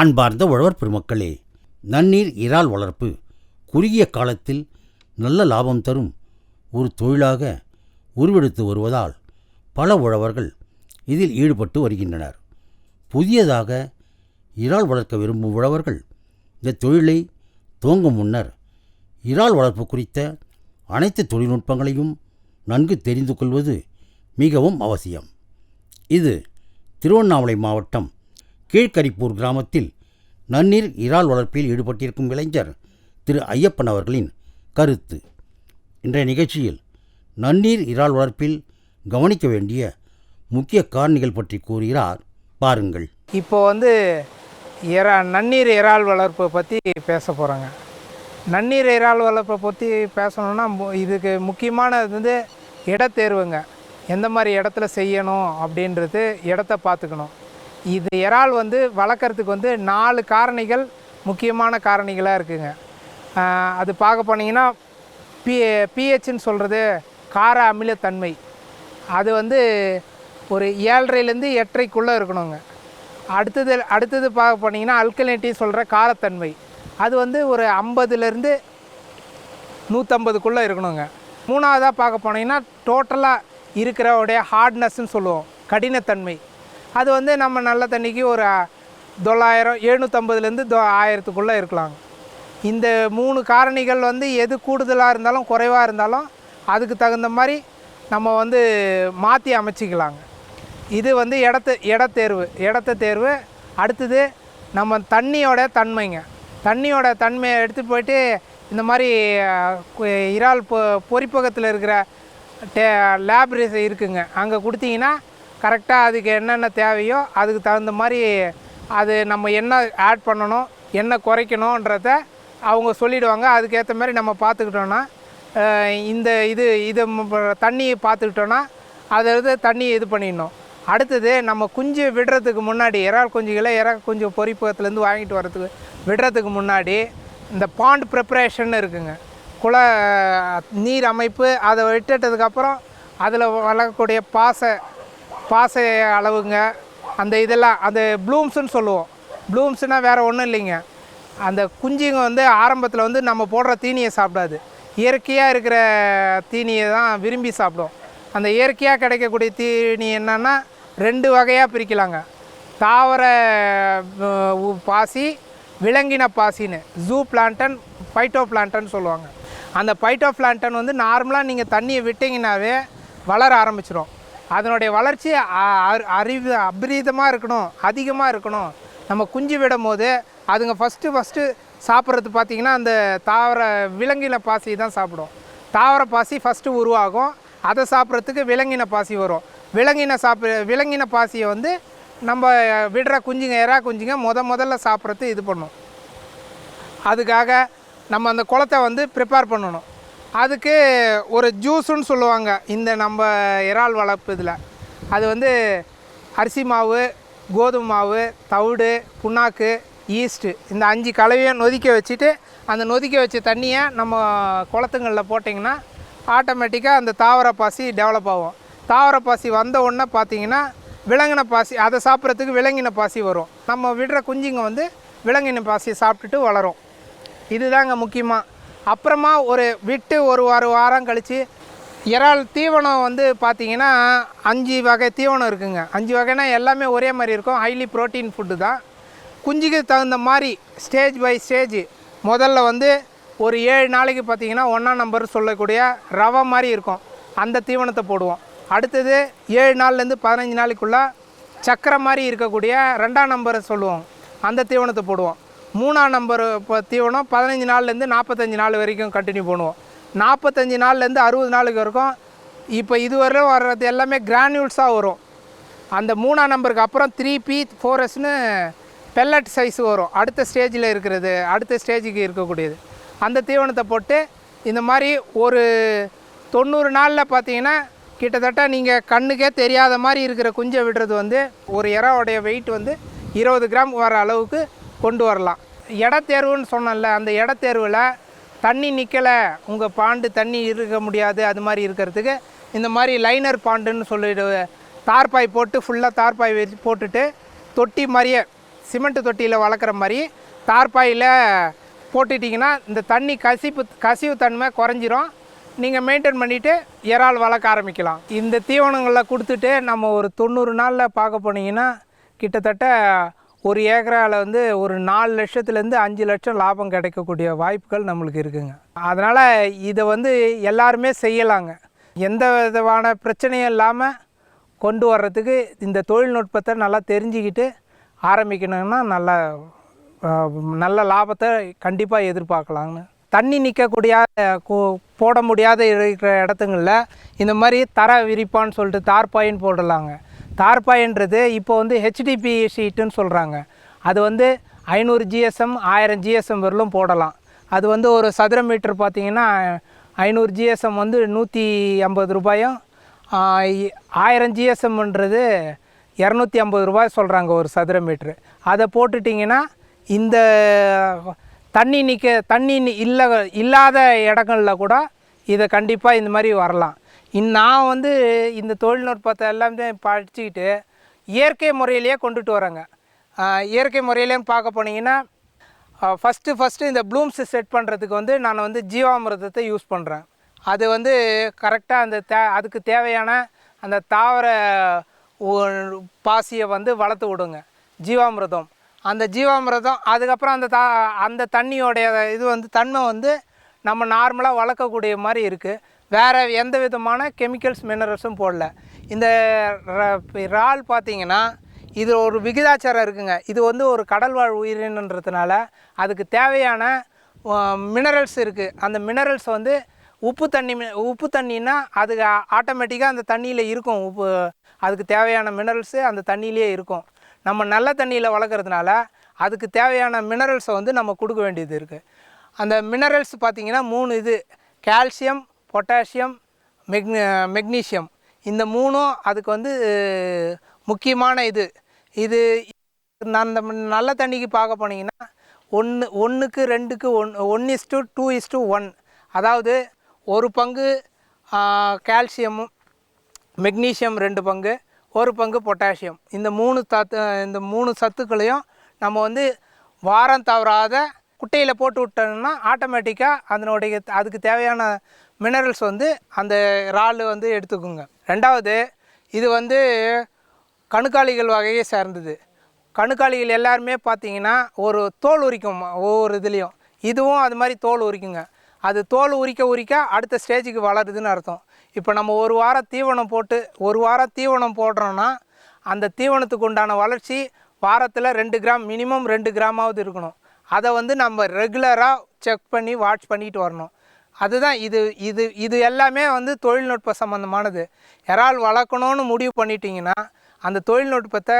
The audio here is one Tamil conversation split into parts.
அன்பார்ந்த உழவர் பெருமக்களே நன்னீர் இறால் வளர்ப்பு குறுகிய காலத்தில் நல்ல லாபம் தரும் ஒரு தொழிலாக உருவெடுத்து வருவதால் பல உழவர்கள் இதில் ஈடுபட்டு வருகின்றனர். புதியதாக இறால் வளர்க்க விரும்பும் உழவர்கள் இந்த தொழிலை துவங்கும் முன்னர் இறால் வளர்ப்பு குறித்த அனைத்து தொழில்நுட்பங்களையும் நன்கு தெரிந்து கொள்வது மிகவும் அவசியம். இது திருவண்ணாமலை மாவட்டம் கீழ்கரிப்பூர் கிராமத்தில் நன்னீர் இறால் வளர்ப்பில் ஈடுபட்டிருக்கும் இளைஞர் திரு ஐயப்பன் அவர்களின் கருத்து. இன்றைய நிகழ்ச்சியில் நன்னீர் இறால் வளர்ப்பில் கவனிக்க வேண்டிய முக்கிய காரணிகள் பற்றி கூறுகிறார். பாருங்கள். இப்போ வந்து இறா நன்னீர் இறால் வளர்ப்பை பற்றி பேச போகிறோங்க நன்னீர் இறால் வளர்ப்பை பற்றி பேசணுன்னா மு- இதுக்கு முக்கியமானது வந்து இடத்தேர்வுங்க. எந்த மாதிரி இடத்துல செய்யணும் அப்படின்றது இடத்த பார்த்துக்கணும். இது இறால் வந்து வளர்க்குறதுக்கு வந்து நாலு காரணிகள் முக்கியமான காரணிகளாக இருக்குங்க. அது பார்க்க போனீங்கன்னா பி பிஹெச்னு சொல்கிறது கார அமிலத்தன்மை. அது வந்து ஒரு ஏழரைலேருந்து எட்டரைக்குள்ளே இருக்கணுங்க. அடுத்தது அடுத்தது பார்க்க போனீங்கன்னா அல்கலினிட்டி சொல்கிற காரத்தன்மை. அது வந்து ஒரு ஐம்பதுலேருந்து நூற்றம்பதுக்குள்ளே இருக்கணுங்க. மூணாவதாக பார்க்க போனீங்கன்னா டோட்டலாக இருக்கிறவுடைய ஹார்ட்னஸ்ன்னு சொல்லுவோம். கடினத்தன்மை. அது வந்து நம்ம நல்ல தண்ணிக்கு ஒரு தொள்ளாயிரம் எழுநூற்றம்பதுலேருந்து தொ ஆயிரத்துக்குள்ளே இருக்கலாங்க இந்த மூணு காரணிகள் வந்து எது கூடுதலாக இருந்தாலும் குறைவாக இருந்தாலும் அதுக்கு தகுந்த மாதிரி நம்ம வந்து மாற்றி அமைச்சிக்கலாங்க. இது வந்து இடத்த இடத்தேர்வு இடத்த தேர்வு அடுத்தது நம்ம தண்ணியோட தன்மைங்க. தண்ணியோட தன்மையை எடுத்து போயிட்டு இந்த மாதிரி இறால் பொ பொறிப்பகத்தில் இருக்கிற டே லேப் இருக்குங்க. அங்கே கொடுத்தீங்கன்னா கரெக்டாக அதுக்கு என்னென்ன தேவையோ அதுக்கு தகுந்த மாதிரி அது நம்ம என்ன ஆட் பண்ணணும் என்ன குறைக்கணுன்றத அவங்க சொல்லிவிடுவாங்க அதுக்கேற்ற மாதிரி நம்ம பார்த்துக்கிட்டோன்னா இந்த இது இது தண்ணி தண்ணியை பார்த்துக்கிட்டோன்னா அதை வந்து தண்ணி இது பண்ணிடணும். அடுத்தது நம்ம குஞ்சு விடுறதுக்கு முன்னாடி இறால் குஞ்சுகளை இறால் குஞ்சு பொறிப்பகத்துலேருந்து வாங்கிட்டு வர்றதுக்கு விடுறதுக்கு முன்னாடி இந்த பாண்ட் ப்ரிப்பரேஷன் இருக்குங்க. குள நீர் அமைப்பு அதை விட்டுட்டதுக்கப்புறம் அதில் வளரக்கூடிய பாசை பாசை அளவுங்க. அந்த இதெல்லாம் அந்த ப்ளூம்ஸுன்னு சொல்லுவோம். ப்ளூம்ஸ்னால் வேறு ஒன்றும் இல்லைங்க. அந்த குஞ்சுங்க வந்து ஆரம்பத்தில் வந்து நம்ம போடுற தீனியை சாப்பிடாது. இயற்கையாக இருக்கிற தீனியை தான் விரும்பி சாப்பிடும். அந்த இயற்கையாக கிடைக்கக்கூடிய தீனி என்னென்னா ரெண்டு வகையாக பிரிக்கலாங்க. தாவர உ- பாசி விலங்கின பாசின்னு ஜூ பிளான்டன் பைட்டோ பிளான்டன் சொல்லுவாங்க. அந்த பைட்டோ பிளான்டன் வந்து நார்மலாக நீங்கள் தண்ணியை விட்டிங்கனாவே வளர ஆரம்பிச்சிடும் அதனுடைய வளர்ச்சி அ- அறிவு அபரீதமாக இருக்கணும் அதிகமாக இருக்கணும். நம்ம குஞ்சு விடும் போது அதுங்க ஃபஸ்ட்டு ஃபஸ்ட்டு சாப்பிட்றது பார்த்திங்கன்னா அந்த தாவர விலங்கின பாசி தான் சாப்பிடும். தாவர பாசி ஃபஸ்ட்டு உருவாகும். அதை சாப்பிட்றதுக்கு விலங்கின பாசி வரும். விலங்கின சாப்பிட விலங்கின பாசியை வந்து நம்ம விடுற குஞ்சுங்க எறா குஞ்சுங்க முத முதல்ல சாப்பிட்றது இது பண்ணும். அதுக்காக நம்ம அந்த குளத்தை வந்து ப்ரிப்பேர் பண்ணணும். அதுக்கு ஒரு ஜூஸுன்னு சொல்லுவாங்க இந்த நம்ம இறால் வளர்ப்பு இதில். அது வந்து அரிசி மாவு கோதுமை மாவு தவிடு புண்ணாக்கு ஈஸ்ட்டு இந்த அஞ்சு கலவையும் நொதிக்க வச்சுட்டு அந்த நொதிக்க வச்ச தண்ணியை நம்ம குளத்துங்களில் போட்டிங்கன்னா ஆட்டோமேட்டிக்காக அந்த தாவர பாசி டெவலப் ஆகும். தாவர பாசி வந்த உடனே பார்த்தீங்கன்னா விலங்கின பாசி அதை சாப்பிட்றதுக்கு விலங்கின பாசி வரும். நம்ம விடுற குஞ்சுங்க வந்து விலங்கின பாசியை சாப்பிட்டுட்டு வளரும். இதுதாங்க முக்கியமாக அப்புறமா ஒரு விட்டு ஒரு ஒரு வாரம் கழித்து இறால் தீவனம் வந்து பார்த்திங்கன்னா அஞ்சு வகை தீவனம் இருக்குங்க. அஞ்சு வகைனா எல்லாமே ஒரே மாதிரி இருக்கும். ஹைலி ப்ரோட்டீன் ஃபுட்டு தான். குஞ்சுக்கு தகுந்த மாதிரி ஸ்டேஜ் பை ஸ்டேஜ் முதல்ல வந்து ஒரு ஏழு நாளைக்கு பார்த்தீங்கன்னா ஒன்றாம் நம்பர் சொல்லக்கூடிய ரவை மாதிரி இருக்கும். அந்த தீவனத்தை போடுவோம். அடுத்தது ஏழு நாள்லேருந்து பதினஞ்சு நாளைக்குள்ளே சக்கரை மாதிரி இருக்கக்கூடிய ரெண்டாம் நம்பரை சொல்லுவோம். அந்த தீவனத்தை போடுவோம். மூணாம் நம்பர் இப்போ தீவனம் பதினஞ்சு நாள்லேருந்து நாற்பத்தஞ்சு நாள் வரைக்கும் கண்டினியூ பண்ணுவோம். நாற்பத்தஞ்சு நாள்லேருந்து அறுபது நாளுக்கு வரைக்கும் இப்போ இதுவரை வர்றது எல்லாமே கிரானியூல்ஸாக வரும். அந்த மூணாம் நம்பருக்கு அப்புறம் த்ரீ பி ஃபோர் எஸ்னு பெல்லட் சைஸ் வரும். அடுத்த ஸ்டேஜில் இருக்கிறது அடுத்த ஸ்டேஜுக்கு இருக்கக்கூடியது. அந்த தீவனத்தை போட்டு இந்த மாதிரி ஒரு தொண்ணூறு நாளில் பார்த்தீங்கன்னா கிட்டத்தட்ட நீங்கள் கண்ணுக்கே தெரியாத மாதிரி இருக்கிற குஞ்சை விடுறது வந்து ஒரு இறாவுடைய வெயிட் வந்து இருபது கிராம் வர அளவுக்கு கொண்டு வரலாம். இடத்தேர்வுன்னு சொன்னல அந்த இடத்தேர்வில் தண்ணி நிற்கலை உங்கள் பாண்டு தண்ணி இருக்க முடியாது அது மாதிரி இருக்கிறதுக்கு இந்த மாதிரி லைனர் பாண்டுன்னு சொல்லிட்டு தார்பாய் போட்டு ஃபுல்லாக தார்பாய் வச்சு போட்டுட்டு தொட்டி மாதிரியே சிமெண்ட் தொட்டியில் வளர்க்குற மாதிரி தார்பாயில் போட்டுட்டிங்கன்னா இந்த தண்ணி கசிப்பு கசிவு தன்மை குறைஞ்சிரும். நீங்கள் மெயின்டைன் பண்ணிவிட்டு இறால் வளர்க்க ஆரம்பிக்கலாம். இந்த தீவனங்களை கொடுத்துட்டு நம்ம ஒரு தொண்ணூறு நாளில் பார்க்க போனீங்கன்னா கிட்டத்தட்ட ஒரு ஏக்கரால் வந்து ஒரு நாலு லட்சத்துலேருந்து அஞ்சு லட்சம் லாபம் கிடைக்கக்கூடிய வாய்ப்புகள் நம்மளுக்கு இருக்குங்க. அதனால் இதை வந்து எல்லாருமே செய்யலாங்க. எந்த விதமான பிரச்சனையும் இல்லாமல் கொண்டு வர்றதுக்கு இந்த தொழில்நுட்பத்தை நல்லா தெரிஞ்சுக்கிட்டு ஆரம்பிக்கணும்னா நல்ல நல்ல லாபத்தை கண்டிப்பாக எதிர்பார்க்கலாங்க. தண்ணி நிற்கக்கூடிய போட முடியாத இருக்கிற இடத்துங்களில் இந்த மாதிரி தர விரிப்பான்னு சொல்லிட்டு தார்பாயின் போடலாங்க. தார்பாயின்றது இப்போ வந்து ஹெச்டிபி ஷீட்டுன்னு சொல்கிறாங்க அது வந்து ஐநூறு ஜிஎஸ்எம் ஆயிரம் ஜிஎஸ்எம் வரலும் போடலாம். அது வந்து ஒரு சதுர மீட்டர் பார்த்தீங்கன்னா ஐநூறு ஜிஎஸ்எம் வந்து நூற்றி ஐம்பது ரூபாயும் ஆயிரம் ஜிஎஸ்எம்ன்றது இரநூத்தி ஐம்பது ரூபாய் சொல்கிறாங்க ஒரு சதுர மீட்ரு அதை போட்டுட்டிங்கன்னா இந்த தண்ணி நிற்க தண்ணி இல்லை இல்லாத இடங்களில் கூட இதை கண்டிப்பாக இந்த மாதிரி வரலாம். இன் நான் வந்து இந்த தொழில்நுட்பத்தை எல்லாமே படிச்சுக்கிட்டு இயற்கை முறையிலேயே கொண்டுட்டு வரேங்க. இயற்கை முறையிலேயும் பார்க்க போனீங்கன்னா ஃபஸ்ட்டு ஃபஸ்ட்டு இந்த ப்ளூம்ஸ் செட் பண்ணுறதுக்கு வந்து நான் வந்து ஜீவாமிரதத்தை யூஸ் பண்ணுறேன் அது வந்து கரெக்டாக அந்த தே அதுக்கு தேவையான அந்த தாவர பாசியை வந்து வளர்த்து விடுங்க. ஜீவாமிரதம். அந்த ஜீவாமிரதம் அதுக்கப்புறம் அந்த தா அந்த தண்ணியோடைய இது வந்து தன்மை வந்து நம்ம நார்மலாக வளர்க்கக்கூடிய மாதிரி இருக்குது வேறு எந்த விதமான கெமிக்கல்ஸ் மினரல்ஸும் போடல. இந்த ர- இறால் பார்த்தீங்கன்னா இது ஒரு விகிதாச்சாரம் இருக்குங்க. இது வந்து ஒரு கடல்வாழ் உயிரினன்றதுனால அதுக்கு தேவையான மினரல்ஸ் இருக்குது அந்த மினரல்ஸ் வந்து உப்பு தண்ணி உப்பு தண்ணின்னா அது ஆட்டோமேட்டிக்காக அந்த தண்ணியில் இருக்கும். உப்பு அதுக்கு தேவையான மினரல்ஸு அந்த தண்ணியிலே இருக்கும். நம்ம நல்ல தண்ணியில் வளர்க்குறதுனால அதுக்கு தேவையான மினரல்ஸை வந்து நம்ம கொடுக்க வேண்டியது இருக்குது அந்த மினரல்ஸ் பார்த்திங்கன்னா மூணு இது. கால்சியம் பொட்டாசியம் மெக் மெக்னீஷியம் இந்த மூணும் அதுக்கு வந்து முக்கியமான இது. இது நான் இந்த நல்ல தண்ணிக்கு பார்க்க போனீங்கன்னா ஒன்று ஒன்றுக்கு ரெண்டுக்கு one one is to two is two one அதாவது ஒரு பங்கு கால்சியமும் மெக்னீஷியம் ரெண்டு பங்கு ஒரு பங்கு பொட்டாசியம் இந்த மூணு தத்து இந்த மூணு சத்துக்களையும் நம்ம வந்து வாரம் தவறாத குட்டையில் போட்டு விட்டோம்னா ஆட்டோமேட்டிக்காக அதனுடைய அதுக்கு தேவையான மினரல்ஸ் வந்து அந்த இறால் வந்து எடுத்துக்குங்க. ரெண்டாவது இது வந்து கணுக்காளிகள் வகையை சேர்ந்தது. கணுக்காளிகள் எல்லாருமே பார்த்தீங்கன்னா ஒரு தோல் உரிக்கும் ஒவ்வொரு இதுலேயும். இதுவும் அது மாதிரி தோல் உரிக்குங்க. அது தோல் உரிக்க உரிக்க அடுத்த ஸ்டேஜுக்கு வளருதுன்னு அர்த்தம். இப்போ நம்ம ஒரு வாரம் தீவனம் போட்டு ஒரு வாரம் தீவனம் போடுறோன்னா அந்த தீவனத்துக்கு உண்டான வளர்ச்சி வாரத்தில் ரெண்டு கிராம் மினிமம் ரெண்டு கிராமாவது இருக்கணும். அதை வந்து நம்ம ரெகுலராக செக் பண்ணி வாட்ச் பண்ணிட்டு வரணும். அதுதான் இது இது இது எல்லாமே வந்து தொழில்நுட்ப சம்மந்தமானது இறால் வளர்க்கணும்னு முடிவு பண்ணிட்டீங்கன்னா அந்த தொழில்நுட்பத்தை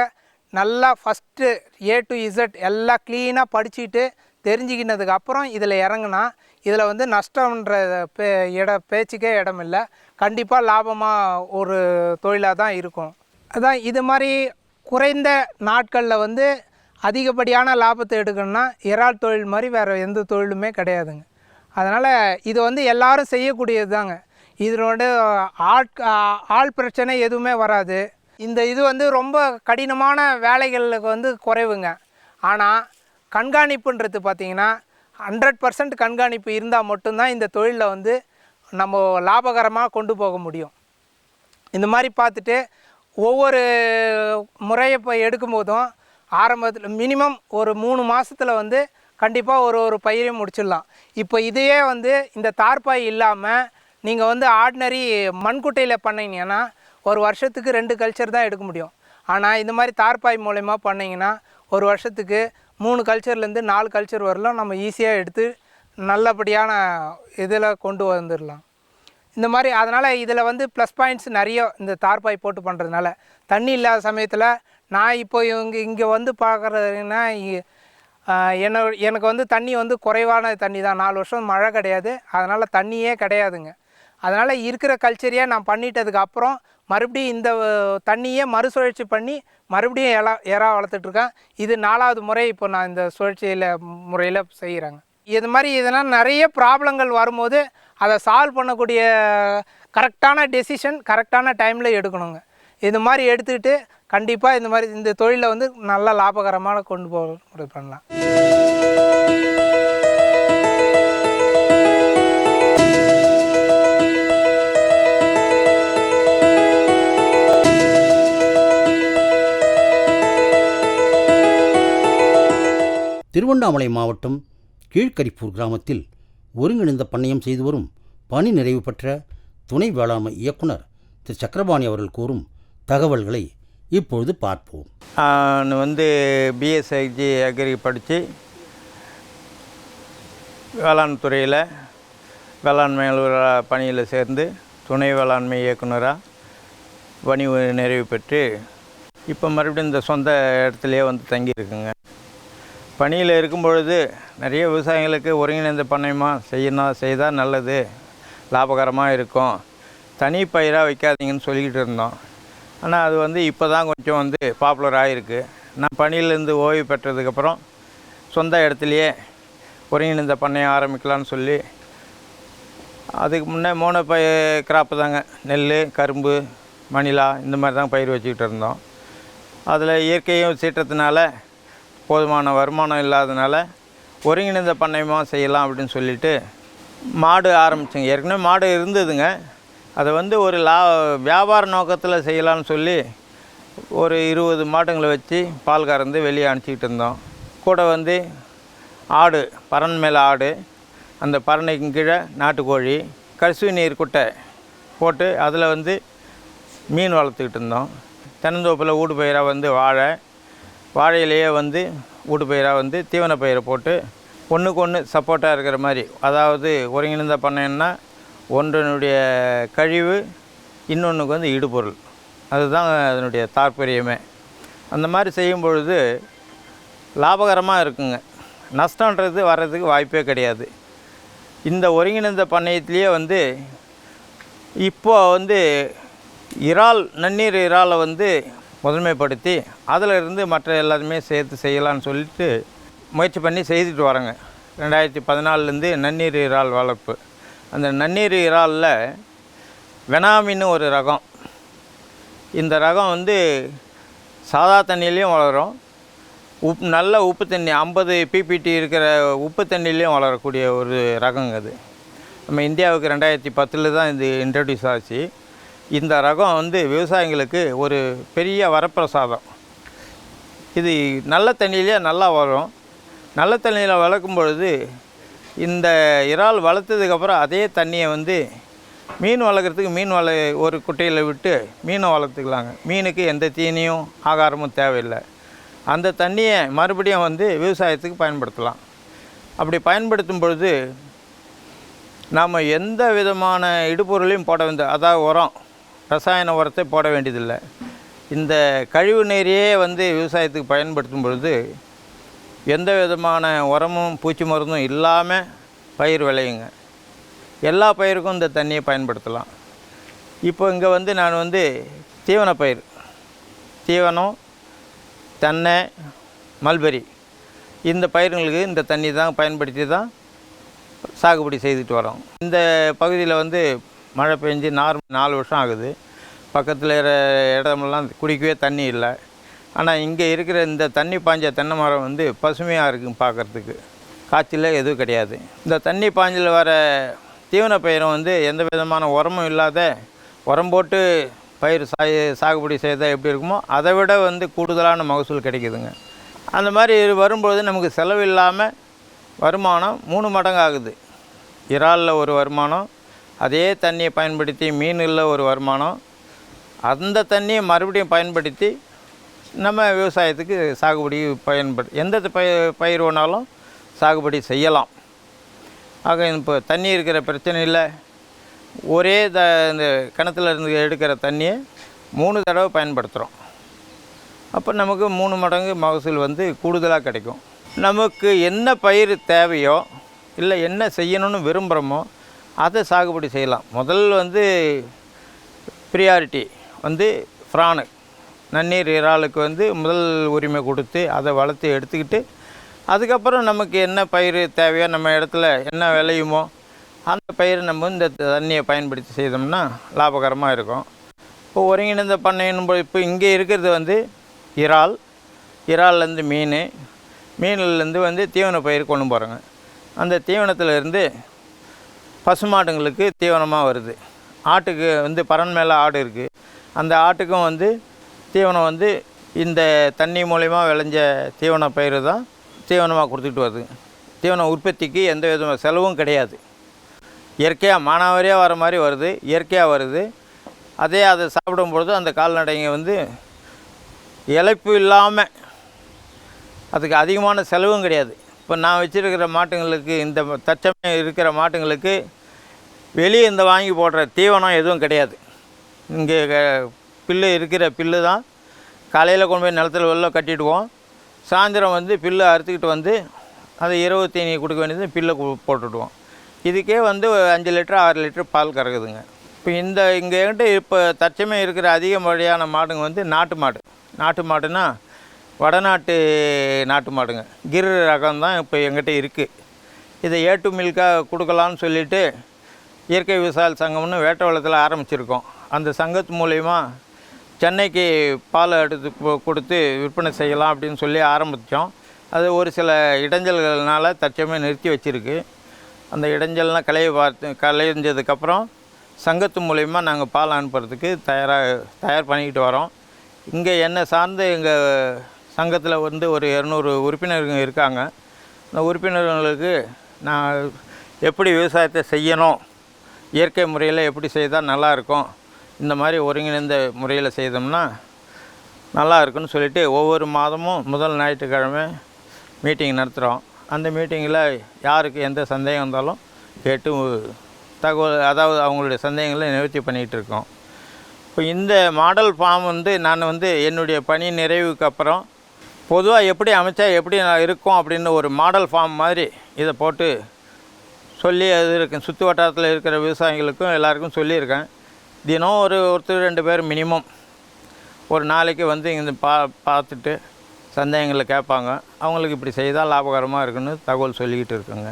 நல்லா ஃபஸ்ட்டு ஏ டு இசட் எல்லாம் க்ளீனாக படிச்சுட்டு தெரிஞ்சுக்கினதுக்கு அப்புறம் இதில் இறங்குனா இதில் வந்து நஷ்டம்ன்ற பே இட பேச்சுக்கே இடம் இல்லை கண்டிப்பாக லாபமாக ஒரு தொழிலாக தான் இருக்கும். அதான் இது மாதிரி குறைந்த நாட்களில் வந்து அதிகப்படியான லாபத்தை எடுக்கணும்னா இறால் தொழில் மாதிரி வேறு எந்த தொழிலுமே கிடையாதுங்க. அதனால் இது வந்து எல்லாரும் செய்யக்கூடியது தாங்க இதனோட ஆள் ஆள் பிரச்சனை எதுவுமே வராது. இந்த இது வந்து ரொம்ப கடினமான வேலைகளுக்கு வந்து குறைவுங்க. ஆனால் கண்காணிப்புன்றது பார்த்திங்கன்னா ஹண்ட்ரட் பர்சன்ட் கண்காணிப்பு இருந்தால் மட்டும்தான் இந்த தொழிலில் வந்து நம்ம லாபகரமாக கொண்டு போக முடியும். இந்த மாதிரி பார்த்துட்டு ஒவ்வொரு முறையை இப்போ எடுக்கும்போதும் ஆரம்பத்தில் மினிமம் ஒரு மூணு மாதத்தில் வந்து கண்டிப்பாக ஒரு ஒரு பயிரையும் முடிச்சிடலாம். இப்போ இதையே வந்து இந்த தார்பாய் இல்லாமல் நீங்கள் வந்து ஆர்டினரி மண்குட்டையில் பண்ணீங்கன்னா ஒரு வருஷத்துக்கு ரெண்டு கல்ச்சர் தான் எடுக்க முடியும். ஆனால் இந்த மாதிரி தார்பாய் மூலயமா பண்ணிங்கன்னா ஒரு வருஷத்துக்கு மூணு கல்ச்சர்லேருந்து நாலு கல்ச்சர் வரலாம். நம்ம ஈஸியாக எடுத்து நல்லபடியான இதில் கொண்டு வந்துடலாம் இந்த மாதிரி அதனால் இதில் வந்து ப்ளஸ் பாயிண்ட்ஸ் நிறைய இந்த தார்பாய் போட்டு பண்ணுறதுனால தண்ணி இல்லாத சமயத்தில் நான் இப்போ இவங்க இங்கே வந்து பார்க்குறதுன்னா என்ன எனக்கு வந்து தண்ணி வந்து குறைவான தண்ணி தான். நாலு வருஷம் மழை கிடையாது. அதனால் தண்ணியே கிடையாதுங்க. அதனால் இருக்கிற கல்ச்சரையே நான் பண்ணிட்டதுக்கு அப்புறம் மறுபடியும் இந்த தண்ணியே மறுசுழற்சி பண்ணி மறுபடியும் இலா இறா வளர்த்துட்ருக்கேன். இது நாலாவது முறை இப்போ நான் இந்த சுழற்சியில் முறையில் செய்கிறேங்க இது மாதிரி இதெல்லாம் நிறைய ப்ராப்ளங்கள் வரும்போது அதை சால்வ் பண்ணக்கூடிய கரெக்டான டெசிஷன் கரெக்டான டைமில் எடுக்கணுங்க. இந்த மாதிரி எடுத்துக்கிட்டு கண்டிப்பாக இந்த மாதிரி இந்த தொழிலை வந்து நல்லா லாபகரமாக கொண்டு போக பண்ணலாம். திருவண்ணாமலை மாவட்டம் கீழ்கரிப்பூர் கிராமத்தில் ஒருங்கிணைந்த பண்ணையம் செய்து வரும் பணி நிறைவு பெற்ற துணை வேளாண்மை இயக்குனர் திரு சக்கரபாணி அவர்கள் கூறும் தகவல்களை இப்பொழுது பார்ப்போம். நான் வந்து பிஎஸ்ஐஜி அக்ரி படித்து வேளாண் துறையில் வேளாண்மை அலுவலர் பணியில் சேர்ந்து துணை வேளாண்மை இயக்குனராக பணி நிறைவு பெற்று இப்போ மறுபடியும் இந்த சொந்த இடத்துலையே வந்து தங்கியிருக்குங்க. பணியில் இருக்கும் பொழுது நிறைய விவசாயிகளுக்கு ஒருங்கிணைந்த பண்ணையமாக செய்யணும் செய்தால் நல்லது லாபகரமாக இருக்கும். தனி பயிராக வைக்காதீங்கன்னு சொல்லிக்கிட்டு இருந்தோம். ஆனால் அது வந்து இப்போ தான் கொஞ்சம் வந்து பாப்புலர் ஆகிருக்கு நான் பணியிலேருந்து ஓய்வு பெற்றதுக்கப்புறம் சொந்த இடத்துலையே ஒருங்கிணைந்த பண்ணையம் ஆரம்பிக்கலாம்னு சொல்லி அதுக்கு முன்னே மூணு பய கிராப்பு தாங்க. நெல் கரும்பு மணிலா இந்த மாதிரி தான் பயிர் வச்சுக்கிட்டு இருந்தோம். அதில் இயற்கையும் சீற்றத்தினால போதுமான வருமானம் இல்லாதனால ஒருங்கிணைந்த பண்ணையமாக செய்யலாம் அப்படின்னு சொல்லிட்டு மாடு ஆரம்பித்தேங்க ஏற்கனவே மாடு இருந்ததுங்க. அதை வந்து ஒரு லா வியாபார நோக்கத்தில் செய்யலாம்னு சொல்லி ஒரு இருபது மாட்டுங்களை வச்சு பால் கறந்து வெளியே அனுப்பிச்சிக்கிட்டு இருந்தோம். கூட வந்து ஆடு பறன் மேலே ஆடு அந்த பறனைக்கு கீழே நாட்டுக்கோழி கரிசு நீர் குட்டை போட்டு அதில் வந்து மீன் வளர்த்துக்கிட்டு இருந்தோம். தென்னந்தோப்பில் ஊடு பயிராக வந்து வாழை வாழையிலேயே வந்து ஊடு பயிராக வந்து தீவன பயிரை போட்டு ஒன்றுக்கு ஒன்று சப்போர்ட்டாக இருக்கிற மாதிரி அதாவது ஒருங்கிணைந்த பண்ணைன்னா ஒன்றனுடைய கழிவு இன்னொன்றுக்கு வந்து இடுபொருள். அதுதான் அதனுடைய தாற்பயமே. அந்த மாதிரி செய்யும் பொழுது லாபகரமாக இருக்குங்க. நஷ்டன்றது வர்றதுக்கு வாய்ப்பே கிடையாது. இந்த ஒருங்கிணைந்த பண்ணையத்திலேயே வந்து இப்போ வந்து இறால் நன்னீர் இறாலை வந்து முதன்மைப்படுத்தி அதில் இருந்து மற்ற எல்லாத்தையுமே சேர்த்து செய்யலாம்னு சொல்லிட்டு முயற்சி பண்ணி செய்துட்டு வரேங்க ரெண்டாயிரத்தி பதினாலுலேருந்து நன்னீர் இறால் வளர்ப்பு. அந்த நன்னீர் இறாலில் வெனாமின்னு ஒரு ரகம். இந்த ரகம் வந்து சாதா தண்ணியிலையும் வளரும். உப் நல்ல உப்பு தண்ணி ஐம்பது பிபிடி இருக்கிற உப்பு தண்ணியிலையும் வளரக்கூடிய ஒரு ரகங்க அது. நம்ம இந்தியாவுக்கு ரெண்டாயிரத்தி பத்தில் தான் இது இன்ட்ரடியூஸ் ஆச்சு. இந்த ரகம் வந்து விவசாயிங்களுக்கு ஒரு பெரிய வரப்பிரசாதம். இது நல்ல தண்ணியிலே நல்லா வரும் நல்ல தண்ணியில் வளர்க்கும் பொழுது இந்த இறால் வளர்த்ததுக்கப்புறம் அதே தண்ணியை வந்து மீன் வளர்க்குறதுக்கு மீன் வள ஒரு குட்டையில் விட்டு மீனை வளர்த்துக்கலாங்க. மீனுக்கு எந்த தீனியும் ஆகாரமும் தேவையில்லை. அந்த தண்ணியை மறுபடியும் வந்து விவசாயத்துக்கு பயன்படுத்தலாம். அப்படி பயன்படுத்தும் பொழுது நாம் எந்த விதமான இடுபொருளையும் போட வேண்டிய அதாவது உரம் ரசாயன உரத்தை போட வேண்டியதில்லை. இந்த கழிவு நீரையே வந்து விவசாயத்துக்கு பயன்படுத்தும் பொழுது எந்த விதமான உரமும் பூச்சி மருந்தும் இல்லாமல் பயிர் விளையுங்க. எல்லா பயிருக்கும் இந்த தண்ணியை பயன்படுத்தலாம். இப்போ இங்கே வந்து நான் வந்து தீவன பயிர் தீவனம் தென்னை மல்பெரி இந்த பயிர்களுக்கு இந்த தண்ணி தான் பயன்படுத்தி தான் சாகுபடி செய்துட்டு வரோம். இந்த பகுதியில் வந்து மழை பெஞ்சு நார் நாலு வருஷம் ஆகுது. பக்கத்தில் இருக்கிற இடமெல்லாம் குடிக்கவே தண்ணி இல்லை. ஆனால் இங்கே இருக்கிற இந்த தண்ணி பாய்ஞ்ச தென்னை மரம் வந்து பசுமையாக இருக்கும் பார்க்குறதுக்கு காய்ச்சல் எதுவும் கிடையாது. இந்த தண்ணி பாஞ்சில் வர தீவன பயிரும் வந்து எந்த விதமான உரமும் இல்லாத உரம் போட்டு பயிர் சாய் சாகுபடி செய்தால் எப்படி இருக்குமோ அதை விட வந்து கூடுதலான மகசூல் கிடைக்குதுங்க. அந்த மாதிரி வரும்பொழுது நமக்கு செலவு இல்லாமல் வருமானம் மூணு மடங்கு ஆகுது இறாலில் ஒரு வருமானம் அதே தண்ணியை பயன்படுத்தி மீனில் ஒரு வருமானம். அந்த தண்ணியை மறுபடியும் பயன்படுத்தி நம்ம விவசாயத்துக்கு சாகுபடி பயன்படு எந்த பய பயிர் வேணாலும் சாகுபடி செய்யலாம். ஆக இப்போ தண்ணி இருக்கிற பிரச்சனை இல்லை. ஒரே த இந்த கிணத்துல இருந்து எடுக்கிற தண்ணியை மூணு தடவை பயன்படுத்துகிறோம் அப்போ நமக்கு மூணு மடங்கு மகசூல் வந்து கூடுதலாக கிடைக்கும். நமக்கு என்ன பயிர் தேவையோ இல்லை என்ன செய்யணும்னு விரும்புகிறோமோ அதை சாகுபடி செய்யலாம். முதல் வந்து ப்ரியாரிட்டி வந்து ஃப்ரானு. நன்னீர் இறாலுக்கு வந்து முதல் உரிமை கொடுத்து அதை வளர்த்து எடுத்துக்கிட்டு அதுக்கப்புறம் நமக்கு என்ன பயிர் தேவையோ நம்ம இடத்துல என்ன விளையுமோ அந்த பயிரை நம்ம இந்த தண்ணியை பயன்படுத்தி செய்தோம்னா லாபகரமாக இருக்கும். இப்போ ஒருங்கிணைந்த பண்ணையினும் போது இப்போ இங்கே இருக்கிறது வந்து இறால். இறால்லேருந்து மீன். மீன்லேருந்து வந்து தீவன பயிர் கொண்டு போகிறாங்க அந்த தீவனத்திலேருந்து பசுமாடுங்களுக்கு தீவனமாக வருது. ஆட்டுக்கு வந்து பரன் மேலே ஆடு இருக்குது அந்த ஆட்டுக்கும் வந்து தீவனம் வந்து இந்த தண்ணி மூலயமா விளைஞ்ச தீவன பயிர் தான் தீவனமாக கொடுத்துட்டு வருது. தீவன உற்பத்திக்கு எந்த விதமான செலவும் கிடையாது. இயற்கையாக மானாவாரியாக வர மாதிரி வருது இயற்கையாக வருது. அதே அதை சாப்பிடும்பொழுது அந்த கால்நடைங்க வந்து இழைப்பு இல்லாமல் அதுக்கு அதிகமான செலவும் கிடையாது. இப்போ நான் வச்சுருக்கிற மாட்டுங்களுக்கு இந்த தச்சமயம் இருக்கிற மாட்டுங்களுக்கு வெளியே இந்த வாங்கி போடுற தீவனம் எதுவும் கிடையாது. இங்கே க- பில்லு இருக்கிற பில்லு தான். காலையில் கொண்டு போய் நிலத்துல வெளில கட்டிடுவோம். சாயந்தரம் வந்து பில்லு அறுத்துக்கிட்டு வந்து அதை இரவு தீனி கொடுக்க வேண்டியது பில்லை கு- போட்டுடுவோம். இதுக்கே வந்து அஞ்சு லிட்டர் ஆறு லிட்டர் பால் கறக்குதுங்க. இப்போ இந்த இங்கே என்கிட்ட இப்போ தற்சமயம் இருக்கிற அதிகப்படியான மாடுங்க வந்து நாட்டு மாடு. நாட்டு மாடுனா வடநாட்டு நாட்டு மாடுங்க. கிர் ரகம் தான் இப்போ எங்கிட்ட இருக்குது இதை ஏட்டு மில்காக கொடுக்கலான்னு சொல்லிவிட்டு இயற்கை விவசாய சங்கம்னு வேட்டவளத்தில் ஆரம்பிச்சிருக்கோம். அந்த சங்கத்து மூலயமா சென்னைக்கு பால் எடுத்து கொடுத்து விற்பனை செய்யலாம் அப்படின்னு சொல்லி ஆரம்பித்தோம். அது ஒரு சில இடைஞ்சல்கள்னால் தற்சமயம் நிறுத்தி வச்சுருக்கு. அந்த இடைஞ்சல்லாம் கலைய பார்த்து கலைஞ்சதுக்கப்புறம் சங்கத்து மூலயமா நாங்கள் பால் அனுப்புறதுக்கு தயாராக தயார் பண்ணிக்கிட்டு வரோம். இங்கே என்னை சார்ந்து எங்கள் சங்கத்தில் வந்து ஒரு இரநூறு உறுப்பினர்கள் இருக்காங்க. இந்த உறுப்பினர்களுக்கு நான் எப்படி விவசாயத்தை செய்யணும்? இயற்கை முறையில் எப்படி செய்தால் நல்லாயிருக்கும் இந்த மாதிரி ஒருங்கிணைந்த முறையில் செய்தோம்னா நல்லா இருக்குன்னு சொல்லிட்டு ஒவ்வொரு மாதமும் முதல் ஞாயிற்றுக்கிழமை மீட்டிங் நடத்துகிறோம் அந்த மீட்டிங்கில் யாருக்கு எந்த சந்தேகம் இருந்தாலும் கேட்டு தகவல் அதாவது அவங்களுடைய சந்தேகங்களை நிவர்த்தி பண்ணிகிட்டு இருக்கோம். இப்போ இந்த மாடல் ஃபார்ம் வந்து நான் வந்து என்னுடைய பணி நிறைவுக்கு அப்புறம் பொதுவாக எப்படி அமைச்சா எப்படி நான் இருக்கும் அப்படின்னு ஒரு மாடல் ஃபார்ம் மாதிரி இதை போட்டு சொல்லி அது இருக்கேன் சுற்று வட்டாரத்தில் இருக்கிற விவசாயிகளுக்கும் எல்லாருக்கும் சொல்லியிருக்கேன். தினம் ஒரு ஒருத்தர் ரெண்டு பேர் மினிமம் ஒரு நாளைக்கு வந்து இங்கே பா பார்த்துட்டு சந்தேகங்களை கேட்பாங்க. அவங்களுக்கு இப்படி செய்தால் லாபகரமாக இருக்குன்னு தகவல் சொல்லிக்கிட்டு இருக்குங்க.